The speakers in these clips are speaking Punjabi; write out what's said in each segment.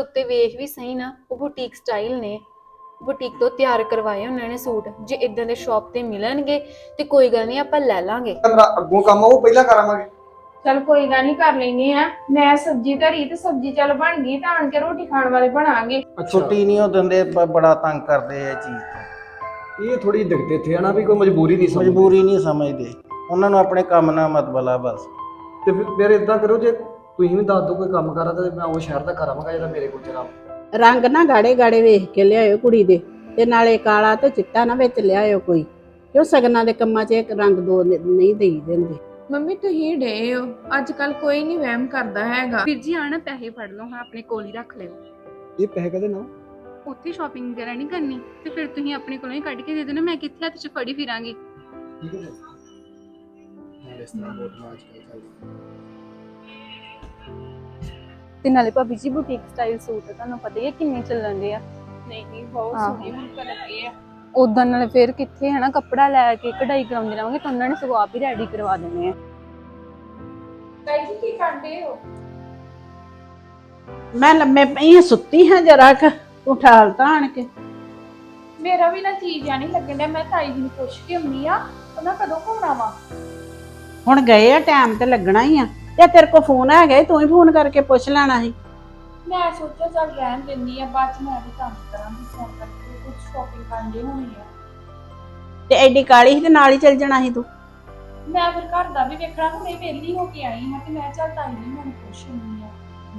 ਉੱਤੇ ਵੇਖ ਵੀ ਸਹੀ ਨਾ ਉਹ ਬੁਟੀਕ ਸਟਾਈਲ ਨੇ। ਬੁਟੀਕ ਤੋਂ ਤਿਆਰ ਕਰਵਾਏ ਉਹਨਾਂ ਨੇ ਸੂਟ। ਜੇ ਇਦਾਂ ਦੇ ਸ਼ਾਪ ਤੇ ਮਿਲਣਗੇ ਤੇ ਕੋਈ ਗੱਲ ਨਹੀਂ ਆਪਾਂ ਲੈ ਲਾਂਗੇ। ਮੇਰਾ ਅੱਗੋਂ ਕੰਮ ਉਹ ਪਹਿਲਾਂ ਕਰਾਂਗੇ ਚਲ ਕੋਈ ਗੱਲ ਨਹੀਂ ਕਰ ਲੈਨੇ ਆ ਮੈਂ ਸਬਜ਼ੀ ਧਰੀ ਤੇ ਸਬਜ਼ੀ ਚੱਲ ਬਣ ਗਈ ਤਾਂ ਆਣ ਕੇ ਰੋਟੀ ਖਾਣ ਵਾਲੇ ਬਣਾਂਗੇ। ਛੁੱਟੀ ਨਹੀਂ ਉਹ ਦਿੰਦੇ ਬ- ਬੜਾ ਤੰਗ ਕਰਦੇ ਆ ਇਹ ਚੀਜ਼ ਤੋਂ। ਇਹ ਥੋੜੀ ਦਿੱਕਤ ਇੱਥੇ ਆ ਨਾ ਵੀ ਕੋਈ ਮਜਬੂਰੀ ਨਹੀਂ ਸਮਝਦੇ। ਮਜਬੂਰੀ ਨਹੀਂ ਸਮਝਦੇ। ਉਹਨਾਂ ਨੂੰ ਆਪਣੇ ਕੰਮ ਨਾਲ ਮਤਲਬ ਆ ਬਸ। ਤੇ ਫਿਰ ਫਿਰ ਇਦਾਂ ਕਰੋ ਜੇ ਤੁਸੀਂ ਵੀ ਦੱਸ ਦਿਓ ਕੋਈ ਕੰਮ ਕਰਾ ਤੇ ਮੈਂ ਉਹ ਸ਼ਹਿਰ ਦਾ ਕਰਾਂਗਾ ਜਿਹੜਾ ਮੇਰੇ ਕੋਲ ਚਲਾ ਰੰਗ ਨਾ ਗਾੜੇ ਗਾੜੇ ਵੇਖ ਕੇ ਲਿਆਇਓ ਕੁੜੀ ਦੇ ਤੇ ਨਾਲੇ ਕਾਲਾ ਤੇ ਚਿੱਟਾ ਨਾ ਵਿੱਚ ਲਿਆਇਓ ਕੋਈ। ਕਿਉਂ ਸਗਨਾਂ ਦੇ ਕੰਮਾਂ 'ਚ ਇੱਕ ਰੰਗ ਦੋ ਨ- ਨਹੀਂ ਦੇਈ ਦਿੰਦੇ। ਮੰਮੀ ਤੁਸੀਂ ਡੇ ਹੋ। ਅੱਜ ਕੱਲ ਕੋਈ ਨਹੀਂ ਵਹਿਮ ਕਰਦਾ ਹੈਗਾ। ਵੀਰ ਜੀ ਆਣਾ ਪੈਸੇ ਫੜ ਲਓ ਹਾਂ ਆਪਣੇ ਕੋਲ ਹੀ ਰੱਖ ਲਿਓ। ਇਹ ਪੈਸੇ ਕਦੇ ਨਾ। ਉੱਥੇ ਸ਼ਾਪਿੰਗ ਵਗੈਰਾ ਨਹੀਂ ਕਰਨੀ। ਤੇ ਫਿਰ ਤੁਸੀਂ ਆਪਣੇ ਕੋਲੋਂ ਹੀ ਕੱਢ ਕੇ ਦੇ ਦੇਣਾ। ਮੈਂ ਕਿੱਥੇ ਹੱਥ 'ਚ ਫੜੀ ਫਿਰਾਂਗੀ? ਠੀਕ ਹੈ। ਨਾਲ ਇਸ ਤਰ੍ਹਾਂ ਬਹੁਤ ਮਾਜ ਚੱਲਦਾ ਤੇ ਨਾਲੇ ਭਾਬੀ ਜੀ ਬੁਟੀਕ ਸਟਾਈਲ ਸੂਟ ਤੁਹਾਨੂੰ ਪਤਾ ਹੀ ਹੈ ਕਿੰਨੇ ਚੱਲਣ ਦੇ ਆ। ਨਹੀਂ ਨਹੀਂ ਬਹੁਤ ਆਹੋ। ਸੋਹਣੇ ਹੁਣ ਤਾਂ ਲੱਗੇ ਆ। ਉਦਾਂ ਨਾਲ ਫਿਰ ਕਿੱਥੇ ਹੈ ਨਾ ਕੱਪੜਾ ਲੈ ਕੇ ਕਢਾਈ ਕਰਾਉਂਦੇ ਰਹਾਂਗੇ ਤਾਂ ਉਹਨਾਂ ਨੇ ਸਗੋਂ ਆਪ ਹੀ ਰੈਡੀ ਕਰਵਾ ਦੇਣੇ ਆ। ਤਾਈ ਜੀ ਕੀ ਕਰਦੇ ਹੋ? ਮੈਂ ਲੰਮੇ ਪਈ ਹਾਂ, ਸੁੱਤੀ ਹਾਂ ਜਰਾ ਕ ਤੂੰ ਠਾਲ ਤਾਂ ਆਣ ਕੇ। ਮੇਰਾ ਵੀ ਨਾ ਚੀਜ਼ ਆ ਨਹੀਂ ਲੱਗਣ ਡਿਆ ਮੈਂ ਤਾਈ ਜੀ ਨੂੰ ਪੁੱਛ ਕੇ ਆਉਣੀ ਆ ਉਹਨਾਂ ਕਦੋਂ ਘੁੰਮਣਾ ਵਾ? ਹੁਣ ਗਏ ਆ ਟਾਈਮ ਤੇ ਲੱਗਣਾ ਹੀ ਆ। ਤੇ ਤੇਰੇ ਕੋ ਫੋਨ ਹੈਗਾ ਈ, ਤੂੰ ਹੀ ਫੋਨ ਕਰਕੇ ਪੁੱਛ ਲੈਣਾ ਸੀ। ਮੈਂ ਸੋਚਿਆ ਚੱਲ ਰਹਿਣ ਦਿੰਦੀ ਆ ਬਾਅਦ ਚ ਮੈਂ ਵੀ ਕੰਮ ਕਰਾਂਗੀ ਫੋਨ ਕਰਕੇ ਕੁਝ ਸ਼ਾਪਿੰਗ ਕਰਨ ਦੀ ਹੋਣੀ ਆ। ਤੇ ਐਡੀ ਕਾਲੀ ਸੀ ਤੇ ਨਾਲ ਹੀ ਚੱਲ ਜਾਣਾ ਸੀ ਤੂੰ? ਮੈਂ ਫਿਰ ਘਰ ਦਾ ਵੀ ਵੇਖਣਾ ਹੁਣੇ ਵਿਹਲੀ ਹੋ ਕੇ ਆਈ ਹਾਂ ਤੇ ਮੈਂ ਚੱਲ ਤਾਈ ਨੂੰ ਪੁੱਛ ਆਉਂਦੀ ਆ।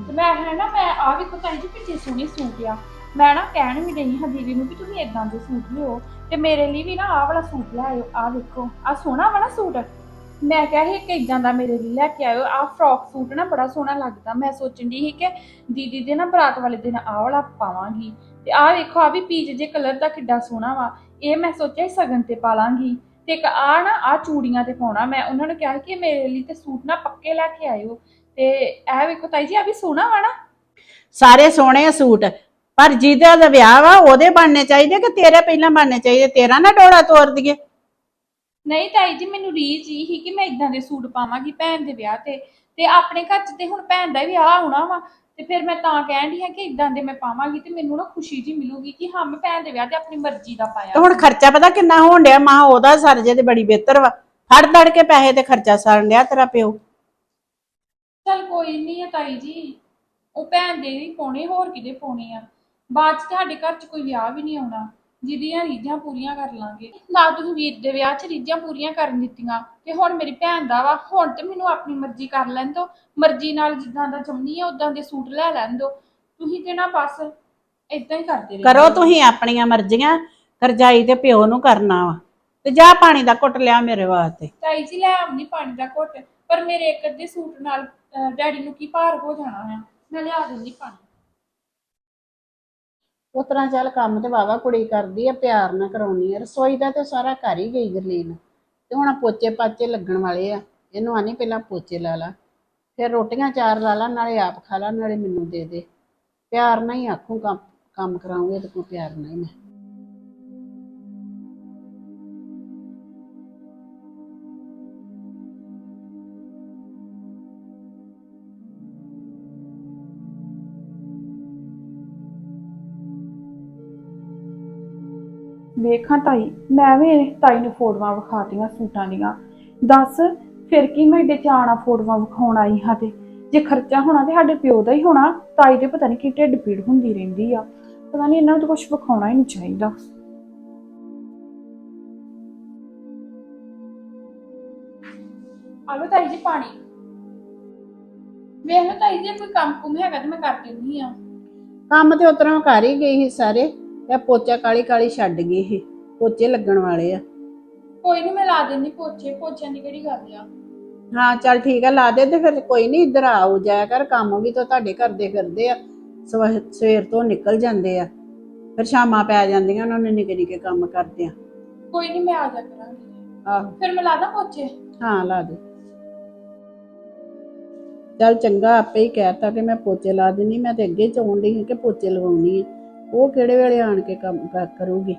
ਤੇ ਮੈਂ ਹੈ ਨਾ ਮੈਂ ਆ ਵੇਖੋ ਤਾਈ ਜੀ ਕਿੱਥੇ ਸੋਹਣੀ ਸੂਟ ਆ। ਮੈਂ ਨਾ ਕਹਿਣ ਵੀ ਡਈ ਹਾਂ ਦੀਦੀ ਨੂੰ ਵੀ ਤੁਸੀਂ ਇਦਾਂ ਦੇ ਸੂਟ ਲਿਓ ਤੇ ਮੇਰੇ ਲਈ ਵੀ ਨਾ ਆਹ ਵਾਲਾ ਸੂਟ ਲੈ ਆਇਓ ਆ ਵੇਖੋ ਆ ਸੋਹਣਾ ਵਾ ਨਾ ਸੂਟ? ਮੈਂ ਕਿਹਾ ਸੀ ਕਿ ਇਦਾਂ ਦਾ ਮੇਰੇ ਲਈ ਲੈ ਕੇ ਆਇਓ। ਆ ਫਰੋਕ ਸੂਟ ਨਾ ਬੜਾ ਸੋਹਣਾ ਲੱਗਦਾ। ਮੈਂ ਸੋਚਣ ਦੀ ਸੀ ਕਿ ਦੀਦੀ ਦੇ ਨਾ ਬਰਾਤ ਵਾਲੇ ਦਿਨ ਆਹ ਵਾਲਾ ਪਾਵਾਂਗੀ। ਤੇ ਆ ਵੇਖੋ ਆ ਵੀ ਪੀਚ ਜੇ ਕਲਰ ਦਾ ਕਿੱਡਾ ਸੋਹਣਾ ਵਾ। ਇਹ ਮੈਂ ਸੋਚਿਆ ਸੀ ਸਗਨ ਤੇ ਪਾ ਲਾਂਗੀ। ਤੇ ਇੱਕ ਆ ਨਾ ਆ ਚੂੜੀਆਂ ਤੇ ਪਾਉਣਾ। ਮੈਂ ਉਹਨਾਂ ਨੂੰ ਕਿਹਾ ਕਿ ਮੇਰੇ ਲਈ ਤੇ ਸੂਟ ਨਾ ਪੱਕੇ ਲੈ ਕੇ ਆਇਓ। ਤੇ ਇਹ ਵੇਖੋ ਤਾਈ ਜੀ ਆ ਵੀ ਸੋਹਣਾ ਵਾ ਨਾ? ਸਾਰੇ ਸੋਹਣੇ ਆ ਸੂਟ। ਪਰ ਜਿਹਦਾ ਦਾ ਵਿਆਹ ਵਾ, ਉਹਦੇ ਬਣਨੇ ਚਾਹੀਦੇ ਕਿ ਤੇਰੇ ਪਹਿਲਾਂ ਬਣਨੇ ਚਾਹੀਦੇ? ਤੇਰਾ ਨਾ ਡੋੜਾ ਤੋੜ ਦਈਏ। ਨਹੀਂ ਤਾਈ ਜੀ ਮੈਨੂੰ ਰੀਝ ਹੀ ਸੀ ਕਿ ਮੈਂ ਇਦਾਂ ਦੇ ਸੂਟ ਪਾਵਾਂਗੀ ਭੈਣ ਦੇ ਵਿਆਹ ਤੇ। ਤੇ ਆਪਣੇ ਘਰ 'ਚ ਤੇ ਹੁਣ ਭੈਣ ਦਾ ਵੀ ਵਿਆਹ ਆਉਣਾ ਵਾ ਤੇ ਫਿਰ ਮੈਂ ਤਾਂ ਕਹਿਣ ਦੀ ਹਾਂ ਕਿ ਇਦਾਂ ਦੇ ਮੈਂ ਪਾਵਾਂਗੀ ਤੇ ਮੈਨੂੰ ਨਾ ਖੁਸ਼ੀ ਜੀ ਮਿਲੂਗੀ ਕਿ ਹਾਂ ਮੈਂ ਭੈਣ ਦੇ ਵਿਆਹ ਤੇ ਆਪਣੀ ਮਰਜ਼ੀ ਦਾ ਪਾਇਆ। ਤੇ ਹੁਣ ਖਰਚਾ ਪਤਾ ਕਿੰਨਾ ਹੋਣ ਡਿਆ? ਮਾਂ ਉਹਦਾ ਸਰਜੇ ਤੇ ਬੜੀ ਬਿਹਤਰ ਵਾ। ਫੜ ਫੜ ਕੇ ਪੈਸੇ ਤੇ ਖਰਚਾ ਸਾਰਨ ਡਿਆ ਤੇਰਾ ਪਿਓ। ਚੱਲ ਕੋਈ ਨਹੀਂ ਹੈ ਤਾਈ ਜੀ ਉਹ ਭੈਣ ਦੇ ਵੀ ਪਾਉਣੇ ਹੋਰ ਕਿਹਦੇ ਪਾਉਣੇ ਆ? ਬਾਅਦ ਚ ਤੁਹਾਡੇ ਘਰ 'ਚ ਕੋਈ ਵਿਆਹ ਵੀ ਨਹੀਂ ਆਉਣਾ। ਜਿਹਦੀਆਂ ਰੀਝਾਂ ਪੂਰੀਆਂ ਕਰ ਲਾਂਗੇ। ਨਾ ਤੁਸੀਂ ਵੀਰ ਦੇ ਵਿਆਹ 'ਚ ਰੀਝਾਂ ਪੂਰੀਆਂ ਕਰਨ ਦਿੱਤੀਆਂ ਤੇ ਹੁਣ ਮੇਰੀ ਭੈਣ ਦਾ ਵਾ ਹੁਣ ਤੇ ਮੈਨੂੰ ਆਪਣੀ ਮਰਜ਼ੀ ਕਰ ਲੈਣ ਦਿਓ। ਮਰਜ਼ੀ ਨਾਲ ਜਿੱਦਾਂ ਦਾ ਚਾਹੁੰਦੀ ਆ ਉਦਾਂ ਦੇ ਸੂਟ ਲੈ ਲੈਣ ਦਿਓ। ਤੁਸੀਂ ਤੇ ਨਾ ਬਸ ਇਦਾਂ ਹੀ ਕਰਦੇ ਰਹੋ। ਕਰੋ ਤੁਸੀਂ ਆਪਣੀਆਂ ਮਰਜ਼ੀਆਂ ਕਰਜਾਈ ਤੇ ਪਿਓ ਨੂੰ ਕਰਨਾ ਵਾ। ਤੇ ਜਾ ਪਾਣੀ ਦਾ ਘੁੱਟ ਲਿਆ ਮੇਰੇ ਵਾਸਤੇ। ਤਾਈ ਜੀ ਲੈ ਆਉਣੀ ਪਾਣੀ ਦਾ ਘੁੱਟ। ਪਰ ਮੇਰੇ ਇੱਕ ਅੱਧੇ ਸੂਟ ਨਾਲ ਅਹ, ਡੈਡੀ ਨੂੰ ਕੀ ਭਾਰ ਹੋ ਜਾਣਾ ਹੈ? ਮੈਂ ਲਿਆ ਦਿੰਦੀ ਪਾਣੀ। ਉਸ ਤਰ੍ਹਾਂ ਚੱਲ ਕੰਮ ਤੇ ਵਾਵਾ ਕੁੜੀ ਕਰਦੀ ਆ, ਪਿਆਰ ਨਾਲ ਕਰਾਉਣੀ ਆ। ਰਸੋਈ ਦਾ ਤੇ ਸਾਰਾ ਕਰ ਹੀ ਗਈ ਗਰਲੀਨ। ਤੇ ਹੁਣ ਪੋਚੇ ਪਾਚੇ ਲੱਗਣ ਵਾਲੇ ਆ। ਇਹਨੂੰ ਆਨੀ ਪਹਿਲਾਂ ਪੋਚੇ ਲਾ ਲਾ। ਫਿਰ ਰੋਟੀਆਂ ਚਾਰ ਲਾ ਲਾ, ਨਾਲੇ ਆਪ ਖਾ ਲਾ, ਨਾਲੇ ਮੈਨੂੰ ਦੇ ਦੇ। ਪਿਆਰ ਨਾਲ ਹੀ ਆਖੂ ਕੰਮ ਕੰਮ ਕਰਾਉਂਗੇ ਤੇ ਕੋਈ ਪਿਆਰ ਨਾਲ ਹੀ ਮੈਂ। ਵੇਖਾਂ ਤਾਈ ਮੈਂ ਵੀ ਤਾਈ ਨੂੰ ਫੋਟੋਆਂ ਵਿਖਾਤੀਆਂ ਸੂਟਾਂ ਦੀਆਂ। ਦੱਸ ਫਿਰ ਕੀ ਮੈਂ ਏਡੇ ਚਾਣਾ ਫੋਟੋਆਂ ਵਿਖਾਉਣ ਆਈ ਹਾਂ ਤੇ? ਜੇ ਖਰਚਾ ਹੋਣਾ ਤੇ ਸਾਡੇ ਪਿਓ ਦਾ ਹੀ ਹੋਣਾ ਤਾਈ ਦੇ ਪਤਾ ਨਹੀਂ ਕੀ ਢਿੱਡ ਪੀੜ ਹੁੰਦੀ ਰਹਿੰਦੀ ਆ। ਪਤਾ ਨਹੀਂ ਇਹਨਾਂ ਨੂੰ ਤਾਂ ਕੁਝ ਵਿਖਾਉਣਾ ਹੀ ਨਹੀਂ ਚਾਹੀਦਾ। ਆਲੋ ਤਾਈ ਜੀ ਪਾਣੀ। ਵੇਖ ਲਓ ਤਾਈ ਜੀ ਕੋਈ ਕੰਮ ਕੁਮ ਹੈਗਾ ਤੇ ਮੈਂ ਕਰ ਦਿੰਦੀ ਆ। ਕੰਮ ਤੇ ਉਤਰਾਂ ਕਰ ਹੀ ਗਈ ਸੀ ਸਾਰੇ। ਤੇ ਪੋਚਾ ਕਾਲੀ ਕਾਲੀ ਛੱਡ ਗਈ ਸੀ ਪੋਚੇ ਲੱਗਣ ਵਾਲੇ ਆ। ਕੋਈ ਨਹੀਂ ਮੈਂ ਲਾ ਦਿੰਦੀ ਪੋਚੇ ਪੋਚਿਆਂ ਦੀ ਕਿਹੜੀ ਗੱਲ ਆ? ਹਾਂ ਚੱਲ ਠੀਕ ਆ ਲਾ ਦੇ ਤੇ ਫਿਰ ਕੋਈ ਨਹੀਂ ਇੱਧਰ ਆਉ ਜਾਇਆ ਕਰ ਕੰਮ ਵੀ ਤਾਂ ਤੁਹਾਡੇ ਘਰ ਦੇ ਕਰਦੇ ਆ ਸਵੇ- ਸਵੇਰ ਤੋਂ ਨਿਕਲ ਜਾਂਦੇ ਆ। ਫਿਰ ਸ਼ਾਮਾਂ ਪੈ ਜਾਂਦੀਆਂ ਉਹਨਾਂ ਨੇ ਨਿੱਕੇ ਨਿੱਕੇ ਕੰਮ ਕਰਦੇ ਆ। ਕੋਈ ਨਹੀਂ ਮੈਂ ਆ ਜਾ ਕਰਾਂਗੀ। ਆਹੋ। ਫਿਰ ਮੈਂ ਲਾ ਦਾਂ ਪੋਚੇ? ਹਾਂ ਲਾ ਦੇ। ਚੱਲ ਚੰਗਾ ਆਪੇ ਹੀ ਕਹਿਤਾ ਕਿ ਮੈਂ ਪੋਚੇ ਲਾ ਦਿੰਨੀ ਮੈਂ ਤੇ ਅੱਗੇ ਚਾਉਣ ਡਈ ਹਾਂ ਕਿ ਪੋਚੇ ਲਵਾਉਣੀ ਆ। ਉਹ ਕਿਹੜੇ ਵੇਲੇ ਆਣ ਕੇ ਕੰਮ ਕਰ- ਕਰੂਗੀ?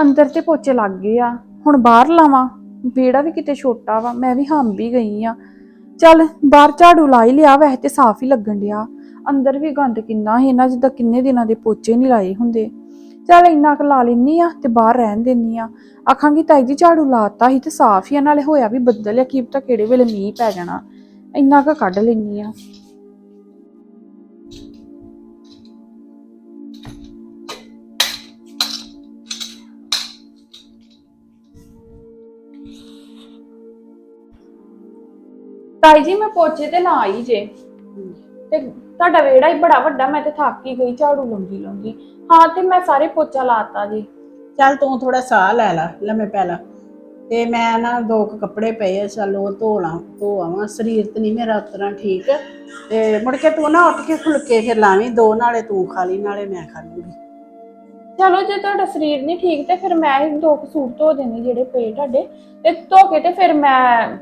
ਅੰਦਰ ਤੇ ਪੋਚੇ ਲੱਗ ਗਏ ਆ। ਹੁਣ ਬਾਹਰ ਲਾਵਾਂ। ਵਿਹੜਾ ਵੀ ਕਿਤੇ ਛੋਟਾ ਵਾ, ਮੈਂ ਵੀ ਹੰਬ ਵੀ ਗਈ ਆ। ਚੱਲ, ਬਾਹਰ ਝਾੜੂ ਲਾ ਹੀ ਲਿਆ, ਵੈਸੇ ਤੇ ਸਾਫ਼ ਹੀ ਲੱਗਣ ਡਿਆ। ਅੰਦਰ ਵੀ ਗੰਦ ਕਿੰਨਾ ਸੀ ਇਹਨਾਂ, ਜਿੱਦਾਂ ਕਿੰਨੇ ਦਿਨਾਂ ਦੇ ਪੋਚੇ ਨਹੀਂ ਲਾਏ ਹੁੰਦੇ। ਚੱਲ ਇੰਨਾ ਕੁ ਲਾ ਲੈਨੀ ਆ ਤੇ ਬਾਹਰ ਰਹਿਣ ਦੇਨੀ ਆ। ਆਖਾਂਗੀ, ਤਾਈ ਜੀ ਝਾੜੂ ਲਾਤਾ ਸੀ ਤੇ ਸਾਫ਼ ਹੀ ਆ, ਨਾਲੇ ਹੋਇਆ ਵੀ ਬੱਦਲ ਆ, ਕੀ ਪਤਾ ਕਿਹੜੇ ਵੇਲੇ ਮੀਂਹ ਪੈ ਜਾਣਾ। ਇੰਨਾ ਕੁ ਕੱਢ ਲੈਨੀ ਆ। ਤਾਈ ਜੀ ਮੈਂ ਪੋਚੇ ਤੇ ਲਾ ਹੀ ਜੇ। ਤੇ ਤੁਹਾਡਾ ਵਿਹੜਾ ਹੀ ਬੜਾ ਵੱਡਾ ਮੈਂ ਤੇ ਥੱਕ ਹੀ ਗਈ ਝਾੜੂ ਲਾਉਂਦੀ ਲਾਉਂਦੀ। ਹਾਂ ਤੇ ਮੈਂ ਸਾਰੇ ਪੋਚਾ ਲਾਤਾ ਜੀ। ਚੱਲ ਤੂੰ ਥੋੜਾ ਸਾਹ ਲੈ ਲਾ ਲੰਮੇ ਪੈ ਲਾ। ਤੇ ਮੈਂ ਨਾ ਦੋ ਕੁ ਕੱਪੜੇ ਪਏ ਆ ਚੱਲ ਉਹ ਧੋ ਲਾਂ ਧੋ ਆਵਾਂ। ਸਰੀਰ ਤੇ ਨਹੀਂ ਮੇਰਾ ਉਤਰਾ ਠੀਕ। ਤੇ ਮੁੜ ਕੇ ਤੂੰ ਨਾ ਉੱਠ ਕੇ ਫੁਲਕੇ ਫਿਰ ਲਾਵੀਂ ਦੋ ਨਾਲੇ ਤੂੰ ਖਾ ਲਈ ਨਾਲੇ ਮੈਂ ਖਾ ਲੂੰਗੀ। ਚਲੋ ਜੇ ਤੁਹਾਡਾ ਸਰੀਰ ਨਹੀਂ ਠੀਕ ਤੇ ਫਿਰ ਮੈਂ ਹੀ ਦੋ ਕੁ ਸੂਟ ਧੋ ਦੇਣੇ ਜਿਹੜੇ ਪਏ ਤੁਹਾਡੇ। ਤੇ ਧੋ ਕੇ ਤੇ ਫਿਰ ਮੈਂ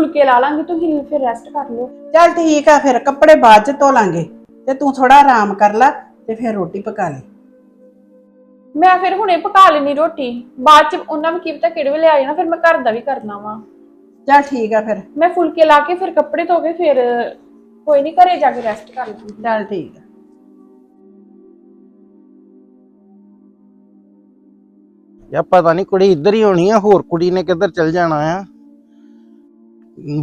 ਫੁਲਕੇ ਲਾ ਲਾਂਗੀ ਤੁਸੀਂ ਫਿਰ ਰੈਸਟ ਕਰ ਲਿਓ। ਚੱਲ ਠੀਕ ਆ ਫਿਰ ਕੱਪੜੇ ਬਾਅਦ ਚ ਧੋ ਲਾਂਗੇ। ਤੇ ਤੂੰ ਥੋੜਾ ਆਰਾਮ ਕਰ ਲੈ ਤੇ ਫਿਰ ਰੋਟੀ ਪਕਾ ਲੈ। ਮੈਂ ਫਿਰ ਹੁਣੇ ਪਕਾ ਲੈਣੀ ਰੋਟੀ। ਬਾਅਦ ਚ ਉਹਨਾਂ ਨੂੰ ਕੀ ਪਤਾ ਕਿਹੜੇ ਵੇਲੇ ਆ ਜਾਣਾ ਫਿਰ ਮੈਂ ਘਰ ਦਾ ਵੀ ਕਰਨਾ ਵਾ। ਚੱਲ ਠੀਕ ਆ ਫਿਰ। ਮੈਂ ਫੁਲਕੇ ਲਾ ਕੇ ਫਿਰ ਕੱਪੜੇ ਧੋ ਕੇ ਫਿਰ ਕੋਈ ਨਹੀਂ ਘਰੇ ਜਾ ਕੇ ਰੈਸਟ ਕਰ ਲਾਂਗੀ। ਚੱਲ ਠੀਕ ਆ। ਯਾ ਪਤਾ ਨਹੀਂ ਕੁੜੀ ਇੱਧਰ ਹੀ ਹੋਣੀ ਆ ਹੋਰ ਕੁੜੀ ਨੇ ਕਿੱਧਰ ਚਲ ਜਾਣਾ ਆ।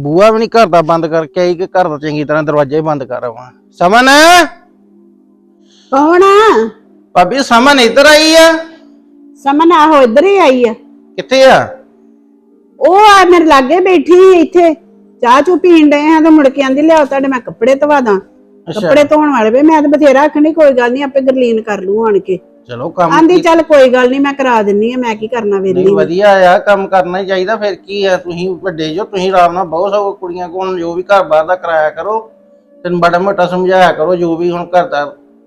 ਬੂਆ ਵੀ ਨਹੀਂ ਘਰ ਦਾ ਬੰਦ ਕਰਕੇ ਆਈ ਕਿ ਘਰ ਦਾ ਚੰਗੀ ਤਰ੍ਹਾਂ ਦਰਵਾਜ਼ਾ ਹੀ ਬੰਦ ਕਰ ਆਵਾਂ। ਸਮਨ? ਕੌਣ ਆ? ਭਾਬੀ ਸਮਨ ਇੱਧਰ ਆਈ ਆ? ਸਮਨ ਆਹੋ ਇੱਧਰ ਹੀ ਆਈ ਆ। ਕਿੱਥੇ ਆ? ਉਹ ਆ ਮੇਰੇ ਲਾਗੇ ਬੈਠੀ ਸੀ ਇੱਥੇ। ਚਾਹ ਚੂ ਪੀਣ ਡਏ ਆ ਤੇ ਮੁੜ ਕੇ ਆਂਦੀ ਲਿਆਓ ਤੁਹਾਡੇ ਮੈਂ ਕੱਪੜੇ ਧਵਾ ਦਾਂ। ਕੱਪੜੇ ਧੋਣ ਵਾਲੇ ਵੇ ਮੈਂ ਤਾਂ ਬਥੇਰਾ ਆਖਣੀ ਕੋਈ ਗੱਲ ਨਹੀਂ ਆਪੇ ਗਰਲੀਨ ਕਰ ਲੂ ਆਣ ਕੇ। ਚਲੋ ਕੰਮ ਆਂਦੀ ਚੱਲ ਕੋਈ ਗੱਲ ਨਹੀਂ ਮੈਂ ਕਰਾ ਦਿੰਨੀ ਆ ਮੈਂ ਕੀ ਕਰਨਾ ਨਹੀਂ ਵੇਲੀ ਵਧੀਆ ਆ ਕੰਮ ਕਰਨਾ ਹੀ ਚਾਹੀਦਾ ਫਿਰ ਕੀ ਆ ਤੁਸੀਂ ਵੱਡੇ ਜੋ ਤੁਸੀਂ ਆਰਾਮ ਨਾਲ ਬਹੁਤ ਸਗੋਂ ਕੁੜੀਆਂ ਕੋਲ ਜੋ ਵੀ ਘਰ ਬਾਹਰ ਦਾ ਕਰਾਇਆ ਕਰੋ ਤੈਨੂੰ ਬੜਾ ਮੋਟਾ ਸਮਝਾਇਆ ਕਰੋ ਜੋ ਵੀ ਹੁਣ ਘਰ ਦਾ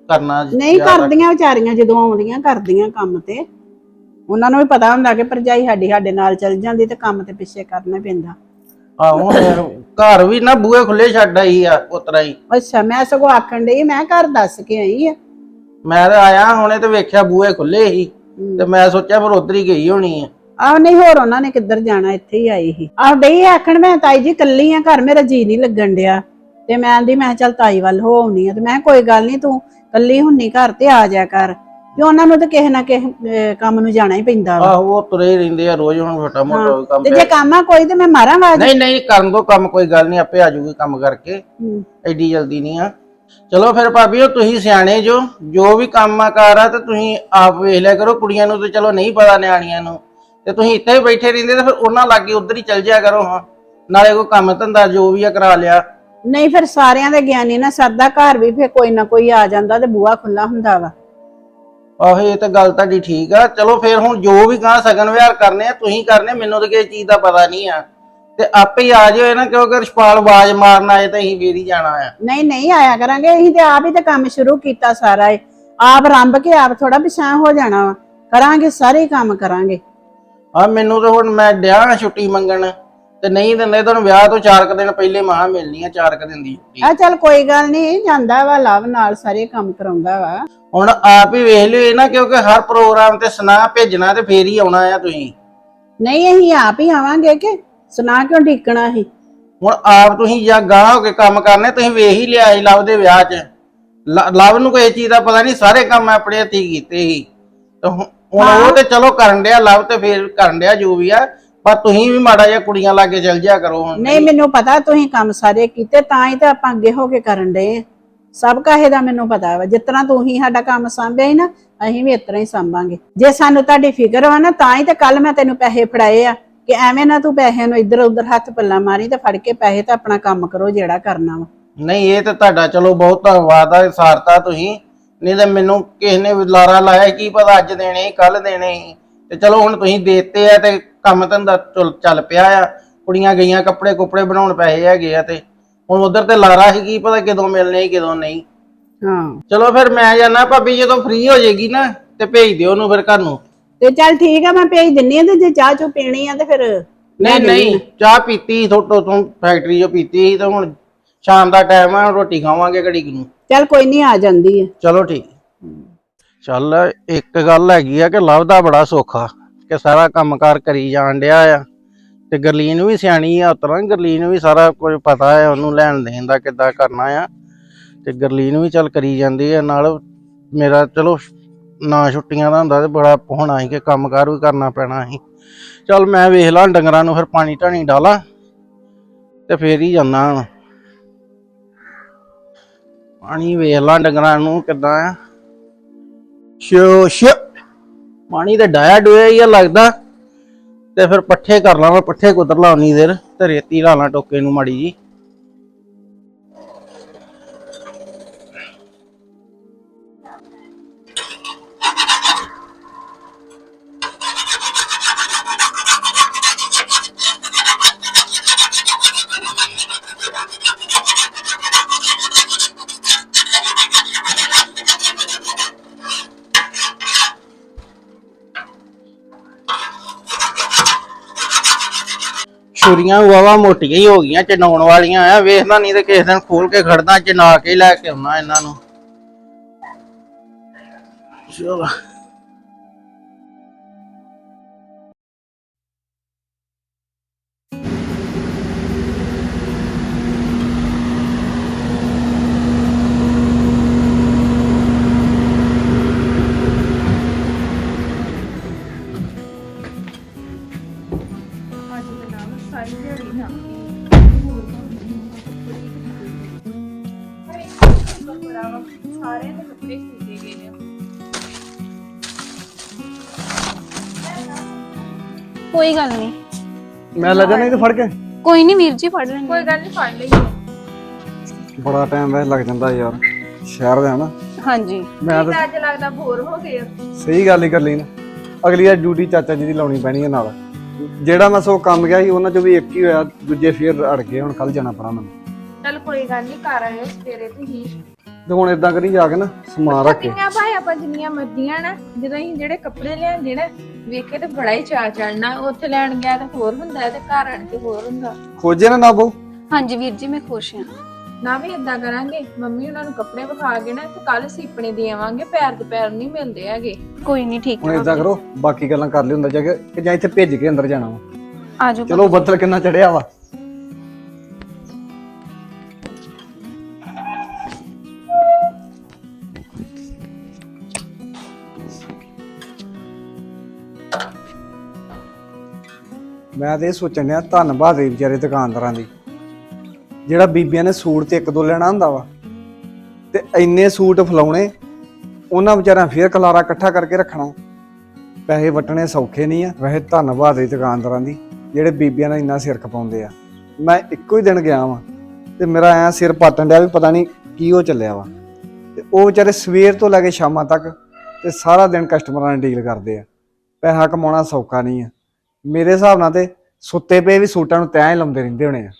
ਕਰਨਾ ਨਹੀਂ ਜ਼ਿਆਦਾ- ਕਰਦੀਆਂ ਵਿਚਾਰੀਆਂ ਜਦੋਂ ਆਉਂਦੀਆਂ ਕਰਦੀਆਂ ਕੰਮ ਤੇ। ਉਹਨਾਂ ਨੂੰ ਵੀ ਪਤਾ ਹੁੰਦਾ ਕਿ ਭਰਜਾਈ ਸਾਡੀ ਸਾਡੇ ਨਾਲ ਚੱਲ ਜਾਂਦੀ ਤੇ ਕੰਮ ਤੇ ਪਿੱਛੇ ਕਰਨਾ ਪੈਂਦਾ। ਆਹੋ ਹੁਣ ਘਰ ਵੀ ਨਾ ਬੂਹੇ ਖੁੱਲੇ ਛੱਡ ਆਈ ਆ ਉਤਰਾ ਹੀ। ਅੱਛਾ ਮੈਂ ਸਗੋਂ ਆਖਣ ਡਈ ਮੈਂ ਘਰ ਦੱਸ ਕੇ ਆਈ ਆ। ਮੈਂ ਤਾਂ ਆਇਆ ਹੁਣੇ ਤੇ ਵੇਖਿਆ ਬੂਹੇ ਖੁੱਲੇ ਸੀ ਤੇ ਮੈਂ ਸੋਚਿਆ ਫਿਰ ਉਧਰ ਹੀ ਗਈ ਹੋਣੀ ਆ। ਆਹ ਨਹੀਂ ਹੋਰ ਉਹਨਾਂ ਨੇ ਕਿੱਧਰ ਜਾਣਾ ਇੱਥੇ ਹੀ ਆਈ ਸੀ। ਆਹ ਡਈ ਆਖਣ ਮੈਂ ਤਾਈ ਜੀ ਕੱਲੀ ਆ ਘਰ ਮੇਰਾ ਜੀ ਨਹੀਂ ਲੱਗਣ ਡਿਆ। ਤੇ ਮੈਂ ਆਂਦੀ ਮੈਂ ਚੱਲ ਤਾਈ ਵੱਲ ਹੋ ਆਉਣੀ ਆ। ਤੇ ਮੈਂ ਕੋਈ ਗੱਲ ਨਹੀਂ ਤੂੰ ਕੱਲੀ ਹੁੰਨੀ ਘਰ ਤੇ ਆ ਜਾ ਕਰ। ਕਿ ਉਹਨਾਂ ਨੂੰ ਤਾਂ ਕਿਸੇ ਨਾ ਕਿਸੇ ਅਹ, ਕੰਮ ਨੂੰ ਜਾਣਾ ਹੀ ਪੈਂਦਾ ਵਾ। ਆਹੋ ਉਹ ਤੁਰੇ ਹੀ ਰਹਿੰਦੇ ਆ ਰੋਜ਼ ਹੁਣ ਛੋਟਾ ਮੋਟਾ ਕੰਮ ਤੇ ਜੇ ਕੰਮ ਆ ਕੋਈ ਤੇ ਮੈਂ ਮਾਰਾਂ ਆਵਾਜ਼? ਨਹੀਂ ਨਹੀਂ ਕਰਨ ਦੋ ਕੰਮ ਕੋਈ ਗੱਲ ਨਹੀਂ ਆਪੇ ਆ ਜਾਊਗੀ ਕੰਮ ਕਰਕੇ। ਹੂੰ। ਐਡੀ ਜਲਦੀ ਨਹੀਂ ਆ। ਚਲੋ ਫਿਰ ਭਾਬੀ ਉਹ ਤੁਸੀਂ ਸਿਆਣੇ ਜੋ ਜੋ ਵੀ ਕੰਮ ਆ ਕਾਰ ਆ ਤੇ ਤੁਸੀਂ ਆਪ ਵੇਖ ਲਿਆ ਕਰੋ ਕੁੜੀਆਂ ਨੂੰ ਤੇ ਚਲੋ ਨਹੀਂ ਪਤਾ ਨਿਆਣੀਆਂ ਨੂੰ। ਤੇ ਤੁਸੀਂ ਇੱਥੇ ਹੀ ਬੈਠੇ ਰਹਿੰਦੇ ਤੇ ਫਿਰ ਉਹਨਾਂ ਲਾਗੇ ਉਧਰ ਹੀ ਚੱਲ ਜਾਇਆ ਕਰੋ ਹਾਂ। ਨਾਲੇ ਕੋਈ ਕੰਮ ਧੰਦਾ ਜੋ ਵੀ ਆ ਕਰਾ ਲਿਆ। ਨਹੀਂ ਫਿਰ ਸਾਰਿਆਂ ਦੇ ਗਿਆਨੀ ਨਾ ਸਰਦਾ ਘਰ ਵੀ ਫਿਰ ਕੋਈ ਨਾ ਕੋਈ ਆ ਜਾਂਦਾ ਤੇ ਬੂਹਾ ਖੁੱਲਾ ਹੁੰਦਾ ਵਾ। ਆਹੋ ਇਹ ਤਾਂ ਗੱਲ ਤੁਹਾਡੀ ਠੀਕ ਆ। ਚਲੋ ਫਿਰ ਹੁਣ ਜੋ ਵੀ ਗਾਂ ਸਗਨ ਵਿਹਾਰ ਕਰਨੇ ਆ ਤੁਸੀਂ ਕਰਨੇ ਮੈਨੂੰ ਤਾਂ ਕਿਸੇ ਚੀਜ਼ ਦਾ ਪਤਾ ਨਹੀਂ ਆ। ਤੇ ਆਪੇ ਹੀ ਆ ਜਾਓ ਨਾ ਕਿਉਂਕਿ ਰਛਪਾਲ ਆਵਾਜ਼ ਮਾਰਨ ਆਏ ਤਾਂ ਅਸੀਂ ਹੀ ਜਾਣਾ ਆ। ਨਹੀਂ ਨਹੀਂ ਆਇਆ ਕਰਾਂਗੇ ਅਸੀਂ ਤੇ ਆਪ ਹੀ ਤੇ ਕੰਮ ਸ਼ੁਰੂ ਕੀਤਾ ਸਾਰਾ ਇਹ। ਆਪ ਰੰਭ ਕੇ ਆਪ ਥੋੜਾ ਪਿਛਾਂ ਹੋ ਜਾਣਾ ਵਾ। ਕਰਾਂਗੇ ਸਾਰੇ ਕੰਮ ਕਰਾਂਗੇ। ਆ ਮੈਨੂੰ ਤਾਂ ਹੁਣ ਮੈਂ ਡਿਆ ਛੁੱਟੀ ਮੰਗਣ ਤੇ ਨਹੀਂ ਦਿੰਦੇ ਤੁਹਾਨੂੰ ਵਿਆਹ ਤੋਂ 4 ਕੁ ਦਿਨ ਪਹਿਲੇ ਮਹਾ ਮਿਲਣੀ ਆ 4 ਕੁ ਦਿਨ ਦੀ ਛੁੱਟੀ। ਆ ਚੱਲ ਕੋਈ ਗੱਲ ਨਹੀਂ ਜਾਂਦਾ ਵਾ ਲਵ ਨਾਲ ਸਾਰੇ ਕੰਮ ਕਰਾਉਂਦਾ ਵਾ। ਹੁਣ ਆਪ ਹੀ ਵੇਖ ਲਿਓ ਇਹ ਨਾ ਕਿਉਂਕਿ ਹਰ ਪ੍ਰੋਗਰਾਮ ਤੇ ਸੁਨਾ ਭੇਜਣਾ ਤੇ ਫੇਰ ਹੀ ਆਉਣਾ ਆ ਤੁਸੀਂ। ਨਹੀਂ ਅਸੀਂ ਆਪ ਹੀ ਆਵਾਂਗੇ ਕਿ ਸੁਣਾ ਕਿਉਂ ਢੀਕਣਾ ਸੀ? ਹੁਣ ਆਪ ਤੁਸੀਂ ਜਾਂ ਗਾਹ ਹੋ ਕੇ ਕੰਮ ਕਰਨੇ ਤੁਸੀਂ ਵੇਖ ਹੀ ਲਿਆ ਸੀ ਲਵ ਦੇ ਵਿਆਹ 'ਚ। ਲ- ਲਵ ਨੂੰ ਕੋਈ ਚੀਜ਼ ਦਾ ਪਤਾ ਨਹੀਂ ਸਾਰੇ ਕੰਮ ਮੈਂ ਆਪਣੇ ਹੱਥੀਂ ਕੀਤੇ ਸੀ। ਤੇ ਹੁਣ ਹੁਣ ਉਹ ਤੇ ਚਲੋ ਕਰਨ ਡਿਆ ਲਵ ਤੇ ਫੇਰ ਕਰਨ ਡਿਆ ਜੋ ਵੀ ਆ ਪਰ ਤੁਸੀਂ ਵੀ ਮਾੜਾ ਜਿਹਾ ਕੁੜੀਆਂ ਲਾਗੇ ਚੱਲ ਜਿਆ ਕਰੋ ਹੁਣ। ਨਹੀਂ ਮੈਨੂੰ ਪਤਾ ਤੁਸੀਂ ਕੰਮ ਸਾਰੇ ਕੀਤੇ ਤਾਂ ਹੀ ਤਾਂ ਆਪਾਂ ਅੱਗੇ ਹੋ ਕੇ ਕਰਨ ਡਏ ਆਂ। ਸਭ ਕਾਹੇ ਦਾ ਮੈਨੂੰ ਪਤਾ ਵਾ ਜਿਸ ਤਰ੍ਹਾਂ ਤੂੰ ਹੀ ਸਾਡਾ ਕੰਮ ਸੰਭਿਆ ਹੀ ਨਾ ਅਸੀਂ ਵੀ ਇਸ ਤਰ੍ਹਾਂ ਹੀ ਸੰਭਾਂਗੇ। ਜੇ ਸਾਨੂੰ ਤੁਹਾਡੀ ਫਿਕਰ ਵਾ ਨਾ ਤਾਂ ਹੀ ਤਾਂ ਕੱਲ ਮੈਂ ਤੈਨੂੰ ਪੈਸੇ ਫੜਾਏ ਆ। ਕਿ ਐਵੇਂ ਨਾ ਤੂੰ ਪੈਸਿਆਂ ਨੂੰ ਇੱਧਰ ਉੱਧਰ ਹੱਥ ਪੱਲਾ ਮਾਰੀ ਤੇ ਫੜ ਕੇ ਪੈਸੇ ਤਾਂ ਆਪਣਾ ਕੰਮ ਕਰੋ ਜਿਹੜਾ ਕਰਨਾ ਵਾ। ਨਹੀਂ ਇਹ ਤੇ ਤੁਹਾਡਾ ਚਲੋ ਬਹੁਤ ਧੰਨਵਾਦ ਆ ਸਾਰਤਾ ਤੁਸੀਂ। ਨਹੀਂ ਤਾਂ ਮੈਨੂੰ ਕਿਸੇ ਨੇ ਲਾਰਾ ਲਾਇਆ ਕੀ ਪਤਾ ਅੱਜ ਦੇਣੇ ਕੱਲ ਦੇਣੇ ਸੀ। ਤੇ ਚਲੋ ਹੁਣ ਤੁਸੀਂ ਦੇਤੇ ਆ ਤੇ ਕੰਮ ਧੰਦਾ ਚੱਲ- ਚੱਲ ਪਿਆ ਆ। ਕੁੜੀਆਂ ਗਈਆਂ ਕੱਪੜੇ ਕੁਪੜੇ ਬਣਾਉਣ ਪੈਸੇ ਹੈਗੇ ਆ ਤੇ। ਹੁਣ ਉਧਰ ਤੇ ਲਾਰਾ ਸੀ ਕੀ ਪਤਾ ਕਦੋਂ ਮਿਲਣੇ ਕਦੋਂ ਨਹੀਂ। ਹਾਂ। ਚਲੋ ਫਿਰ ਮੈਂ ਜਾਣਾ ਭਾਬੀ ਜਦੋਂ ਫ੍ਰੀ ਹੋ ਜਾਏਗੀ ਨਾ ਤੇ ਭੇਜ ਦਿਓ ਉਹਨੂੰ ਫਿਰ ਘਰ ਨੂੰ। ਤੇ ਚੱਲ ਠੀਕ ਆ ਮੈਂ ਭੇਜ ਦਿੰਨੀ ਆ ਤੇ ਜੇ ਚਾਹ ਚੋ ਪੀਣੀ ਆ ਤੇ ਫਿਰ ਨਹੀਂ ਨਹੀਂ ਚਾਹ ਪੀਤੀ ਥੋਟੋ ਤੋਂ ਫੈਕਟਰੀ ਚੋਂ ਪੀਤੀ ਸੀ ਤੇ ਹੁਣ ਸ਼ਾਮ ਦਾ ਟਾਈਮ ਆ ਰੋਟੀ ਖਾਵਾਂਗੇ ਘੜੀ ਕੁ ਨੂੰ। ਚੱਲ ਕੋਈ ਨਹੀਂ ਆ ਜਾਂਦੀ ਹੈ ਚਲੋ ਠੀਕ। ਚੱਲ ਇੱਕ ਗੱਲ ਹੈਗੀ ਆ ਕਿ ਲਵ ਦਾ ਬੜਾ ਸੌਖਾ ਕੇ ਸਾਰਾ ਕੰਮਕਾਰ ਕਰੀ ਜਾਣ ਡਿਆ ਆ। ਤੇ ਗਰਲੀਨ ਵੀ ਸਿਆਣੀ ਆ ਉਤਰਾਂ ਗਰਲੀਨ ਵੀ ਸਾਰਾ ਕੁਝ ਪਤਾ ਆ ਉਹਨੂੰ ਲੈਣ ਦੇਣ ਦਾ ਕਿੱਦਾਂ ਕਰਨਾ ਆ। ਤੇ ਗਰਲੀਨ ਵੀ ਚੱਲ ਕਰੀ ਜਾਂਦੀ ਆ ਨਾਲ ਮੇਰਾ ਚਲੋ ਨਾ ਛੁੱਟੀਆਂ ਦਾ ਹੁੰਦਾ ਤੇ ਬੜਾ ਹੋਣਾ ਸੀ ਕਿ ਕੰਮਕਾਰ ਵੀ ਕਰਨਾ ਪੈਣਾ ਸੀ। ਚੱਲ ਮੈਂ ਵੇਖ ਲਾਂ ਡੰਗਰਾਂ ਨੂੰ ਫਿਰ ਪਾਣੀ ਢਾਣੀ ਡਾਲਾਂ ਤੇ ਫੇਰ ਹੀ ਜਾਂਦਾ ਹੁਣ। ਪਾਣੀ ਵੇਖ ਲਾਂ ਡੰਗਰਾਂ ਨੂੰ ਕਿੱਦਾਂ ਆ। ਸ਼ੋ ਸ਼ੋ ਪਾਣੀ ਤੇ ਡਾਇਆ ਡੋਇਆ ਹੀ ਆ ਲੱਗਦਾ। ਤੇ ਫਿਰ ਪੱਠੇ ਕਰ ਲਾਂ, ਮੈਂ ਪੱਠੇ ਕੁਦਰ ਲਾ ਉਨੀ ਦੇਰ ਤੇ ਰੇਤੀ ਲਾ ਲਾਂ ਟੋਕੇ ਨੂੰ ਮਾੜੀ ਜੀ। ਛੁਰੀਆਂ ਵਾਵਾ ਮੋਟੀਆਂ ਹੀ ਹੋ ਗਈਆਂ ਚਨਾਉਣ ਵਾਲੀਆਂ ਆ। ਵੇਖਦਾ ਨਹੀਂ ਤੇ ਕਿਸੇ ਦਿਨ ਖੋਲ ਕੇ ਖੜਦਾ ਚਨਾ ਕੇ ਲੈ ਕੇ ਆਉਣਾ ਇਹਨਾਂ ਨੂੰ। ਚਲੋ। ਸਾਰਿਆਂ ਦੇ ਕੱਪੜੇ ਖਰੀਦੇ ਗਏ ਨੇ। ਕੋਈ ਗੱਲ ਨਹੀਂ। ਮੈਂ ਲੈ ਜਾਣਾ ਇਹ ਫੜ ਕੇ? ਕੋਈ ਨਹੀਂ ਵੀਰ ਜੀ ਫੜ ਲੈਣੇ ਕੋਈ ਗੱਲ ਨਹੀਂ ਫੜ ਲਈ ਬੜਾ ਟਾਈਮ ਵੈਸੇ ਲੱਗ ਜਾਂਦਾ ਯਾਰ ਸ਼ਹਿਰ ਦਾ ਨਾ ਹਾਂਜੀ। ਮੈਂ ਤਾਂ ਅੱਜ ਲੱਗਦਾ ਬੋਰ ਹੋ ਗਏ ਹੋ। ਸਹੀ ਗੱਲ ਹੀ ਕਰ ਲਈ ਨਾ। ਅਗਲੀ ਵਾਰ ਡਿਊਟੀ ਚਾਚਾ ਜੀ ਦੀ ਲਾਉਣੀ ਪੈਣੀ ਹੈ ਨਾਲ। ਜਿਹੜਾ ਮੈਂ ਸੋ ਕੰਮ ਗਿਆ ਸੀ ਉਹਨਾਂ ਚੋਂ ਵੀ ਇੱਕ ਹੀ ਹੋਇਆ ਦੂਜੇ ਫੇਰ ਅੜ ਗਏ ਹੁਣ ਕੱਲ ਜਾਣਾ ਪੈਣਾ ਮੈਨੂੰ। ਚੱਲ ਕੋਈ ਗੱਲ ਨਹੀਂ ਕਰ ਆਇਓ ਸਵੇਰੇ ਤੁਸੀਂ। ਤੇ ਹੁਣ ਇਦਾਂ ਕਰੀ ਜਾ ਕੇ ਨਾ ਸਮਾਨ ਰੱਖ ਕੇ। ਕਿੰਨੀਆਂ ਭਾਈ ਆਪਾਂ ਜਿੰਨੀਆਂ ਮਰਜ਼ੀਆਂ ਨਾ ਜਦੋਂ ਅਸੀਂ ਜਿਹੜੇ ਕੱਪੜੇ ਲਿਆਂਦੇ ਨਾ ਵੇਖੇ ਤੇ ਬੜਾ ਹੀ ਚਾਅ ਚੜਨਾ ਉੱਥੇ ਲੈਣ ਗਿਆ ਤੇ ਹੋਰ ਹੁੰਦਾ ਤੇ ਘਰ ਆਣ ਕੇ ਹੋਰ ਹੁੰਦਾ। ਖੋਜੇ ਨਾ ਨਾ ਬਹੁ ਹਾਂਜੀ ਵੀਰ ਜੀ ਮੈਂ ਖੁਸ਼ ਹਾਂ। ਨਾ ਵੀ ਇਦਾਂ ਕਰਾਂਗੇ। ਮੰਮੀ ਉਹਨਾਂ ਨੂੰ ਕੱਪੜੇ ਵਿਖਾ ਕੇ ਨਾ ਤੇ ਕੱਲ ਸੀਪਣੇ ਦੇ ਆਵਾਂਗੇ ਪੈਰ ਤੇ ਪੈਰ ਨਹੀਂ ਮਿਲਦੇ ਹੈਗੇ। ਕੋਈ ਨਹੀਂ ਠੀਕ ਹੁਣ ਹੈ ਇਦਾਂ ਕਰੋ ਬਾਕੀ ਗੱਲਾਂ ਕਰ ਲਿਓ ਹੁੰਦਾ ਜਾ ਕੇ ਕਿ ਜਾਂ ਇੱਥੇ ਭੇਜ ਕੇ ਅੰਦਰ ਜਾਣਾ ਵਾ। ਆਜੋ ਚਲੋ ਬੱਦਲ ਕਿੰਨਾ ਚੜਿਆ ਵਾ। ਮੈਂ ਤੇ ਇਹ ਸੋਚਣ ਡਿਆ, ਧੰਨਵਾਦ ਹੈ ਵਿਚਾਰੇ ਦੁਕਾਨਦਾਰਾਂ ਦੀ। ਜਿਹੜਾ ਬੀਬੀਆਂ ਨੇ ਸੂਟ ਤੇ ਇੱਕ ਦੋ ਲੈਣਾ ਹੁੰਦਾ ਵਾ, ਤੇ ਇੰਨੇ ਸੂਟ ਫਲਾਉਣੇ, ਉਹਨਾਂ ਵਿਚਾਰਿਆਂ ਫੇਰ ਕਲਾਰਾ ਇਕੱਠਾ ਕਰਕੇ ਰੱਖਣਾ। ਪੈਸੇ ਵਟਣੇ ਸੌਖੇ ਨਹੀਂ ਆ। ਵੈਸੇ ਧੰਨਵਾਦ ਹੈ ਦੁਕਾਨਦਾਰਾਂ ਦੀ, ਜਿਹੜੇ ਬੀਬੀਆਂ ਨਾਲ ਇੰਨਾ ਸਿਰ ਖਪਾਉਂਦੇ ਆ। ਮੈਂ ਇੱਕੋ ਹੀ ਦਿਨ ਗਿਆ ਵਾਂ, ਤੇ ਮੇਰਾ ਐ ਸਿਰ ਪਾਟਣ ਡਿਆ ਵੀ ਪਤਾ ਨਹੀਂ ਕੀ ਉਹ ਚੱਲਿਆ ਵਾ। ਤੇ ਉਹ ਵਿਚਾਰੇ ਸਵੇਰ ਤੋਂ ਲੈ ਕੇ ਸ਼ਾਮਾਂ ਤੱਕ, ਤੇ ਸਾਰਾ ਦਿਨ ਕਸਟਮਰਾਂ ਨਾਲ ਡੀਲ ਕਰਦੇ ਆ। ਪੈਸਾ ਕਮਾਉਣਾ ਸੌਖਾ ਨਹੀਂ ਆ। ਮੇਰੇ ਹਿਸਾਬ ਨਾਲ ਤੇ ਸੁੱਤੇ ਪਏ ਵੀ ਸੂਟਾਂ ਨੂੰ ਤੈਂ ਹੀ ਲਾਉਂਦੇ ਰਹਿੰਦੇ ਹੋਣੇ ਆ।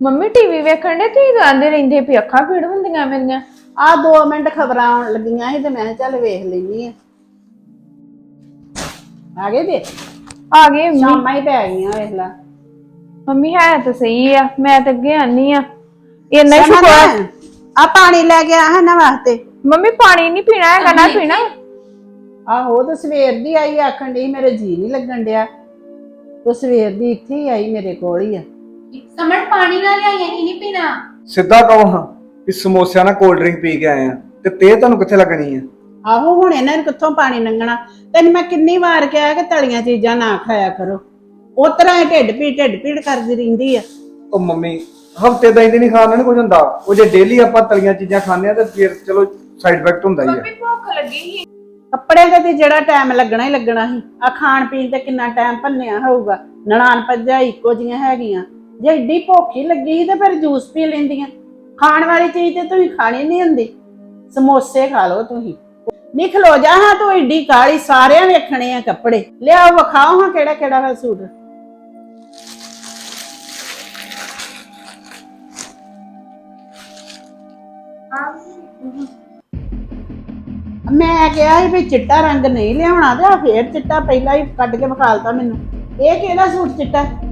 ਮੰਮੀ ਟੀਵੀ ਵੇਖਣ ਦੇ ਤੁਸੀਂ ਗਾਉਂਦੇ ਰਹਿੰਦੇ ਵੀ ਅੱਖਾਂ ਪੀੜ ਹੁੰਦੀਆਂ ਮੇਰੀਆਂ। ਆ 2 ਮਿੰਟ ਖਬਰਾਂ ਆਉਣ ਲੱਗੀਆਂ ਸੀ ਤੇ ਮੈਂ ਕਿਹਾ ਚੱਲ ਵੇਖ ਲੈਣੀ ਆ। ਆ ਗਏ ਦੇ ਆ ਗਏ ਮੰਮੀ। ਸ਼ਾਮਾਂ ਹੀ ਪੈ ਗਈਆਂ ਵੇਖ ਲਾ। ਮੰਮੀ ਹੈ ਤਾਂ ਸਹੀ ਆ ਮੈਂ ਤਾਂ ਅੱਗੇ ਆਨੀ ਆ। ਇੰਨਾ ਹੀ ਸ਼ੁਕਰ ਆ ਪਾਣੀ ਲੈ ਕੇ ਆ ਨਾ ਵਾਸਤੇ। ਮੰਮੀ ਪਾਣੀ ਨਹੀਂ ਪੀਣਾ ਹੈਗਾ ਨਾ ਪੀਣਾ। ਆਹੋ ਤੇ ਸਵੇਰ ਦੀ ਆਈ ਆਖਣ ਡਈ ਮੇਰੇ ਜੀ ਨਹੀਂ ਲੱਗਣ ਡਿਆ। ਉਹ ਸਵੇਰ ਦੀ ਇੱਥੇ ਹੀ ਆਈ ਮੇਰੇ ਕੋਲ ਹੀ ਆ। ਸਮਝ ਪਾਣੀ ਨਾਲ ਲਿਆਈਆਂ ਹੀ ਨਹੀਂ ਪੀਣਾ? ਸਿੱਧਾ ਕਹੋ ਹਾਂ ਕਿ ਸਮੋਸਿਆਂ ਨਾਲ ਕੋਲਡ ਡਰਿੰਕ ਪੀ ਕੇ ਆਏ ਆ ਤੇ ਤੇ ਤੁਹਾਨੂੰ ਕਿੱਥੇ ਲੱਗਣੀ ਆ? ਆਹੋ ਹੁਣ ਇਹਨਾਂ ਨੂੰ ਕਿੱਥੋਂ ਪਾਣੀ ਲੰਘਣਾ? ਤੈਨੂੰ ਮੈਂ ਕਿੰਨੀ ਵਾਰ ਕਿਹਾ ਕਿ ਤਲੀਆਂ ਚੀਜ਼ਾਂ ਨਾ ਖਾਇਆ ਕਰੋ। ਉਸ ਤਰ੍ਹਾਂ ਹੀ ਢਿੱਡ ਪੀੜ ਢਿੱਡ ਪੀੜ ਕਰਦੀ ਰਹਿੰਦੀ ਆ। ਉਹ ਮੰਮੀ ਹਫ਼ਤੇ ਦਾ ਇੰਦੇ ਨਹੀਂ ਖਾਣਾ ਨਹੀਂ ਕੁਝ ਹੁੰਦਾ। ਉਹ ਜੇ ਡੇਲੀ ਆਪਾਂ ਤਲੀਆਂ ਚੀਜ਼ਾਂ ਖਾਂਦੇ ਆ ਤੇ ਫਿਰ ਚਲੋ ਸਾਈਡ ਇਫੈਕਟ ਹੁੰਦਾ ਹੀ ਆ। ਮੰਮੀ ਭੁੱਖ ਲੱਗੀ ਸੀ। ਕੱਪੜੇ ਤੇ ਤੇ ਜਿਹੜਾ ਟਾਈਮ ਲੱਗਣਾ ਹੀ ਲੱਗਣਾ ਸੀ। ਆ ਖਾਣ ਪੀਣ ਤੇ ਕਿੰਨਾ ਟਾਈਮ ਭੰਨਿਆ ਹੋਊਗਾ। ਨਨਾਣ ਪੱਜਾ ਇੱਕੋ ਜੀਆਂ ਹੈਗੀਆਂ। ਜੇ ਏਡੀ ਭੁੱਖ ਲੱਗੀ ਸੀ ਤੇ ਫਿਰ ਜੂਸ ਪੀ ਲੈਂਦੀਆਂ। ਖਾਣ ਵਾਲੀ ਚੀਜ਼ ਤੇ ਤੁਸੀਂ ਖਾਣੀ ਨਹੀਂ ਹੁੰਦੀ। ਸਮੋਸੇ ਖਾ ਲਓ ਤੁਸੀਂ। ਨਹੀਂ ਖਲੋ ਜਾ ਹਾਂ ਤੂੰ ਏਡੀ ਕਾਲੀ ਸਾਰਿਆਂ ਵੇਖਣੇ ਆ ਕੱਪੜੇ। ਲਿਆਓ, ਵਿਖਾਓ ਹਾਂ ਕਿਹੜਾ ਕਿਹੜਾ ਵਾ ਸੂਟ। ਮੈਂ ਕਿਹਾ ਸੀ ਵੀ ਚਿੱਟਾ ਰੰਗ ਨਹੀਂ ਲਿਆਉਣਾ ਤੇ ਆ ਫੇਰ ਚਿੱਟਾ ਪਹਿਲਾਂ ਹੀ ਕੱਢ ਕੇ ਵਿਖਾਲਤਾ ਮੈਨੂੰ। ਇਹ ਕਿਹੜਾ ਸੂਟ ਚਿੱਟਾ? ਮੰਮੀ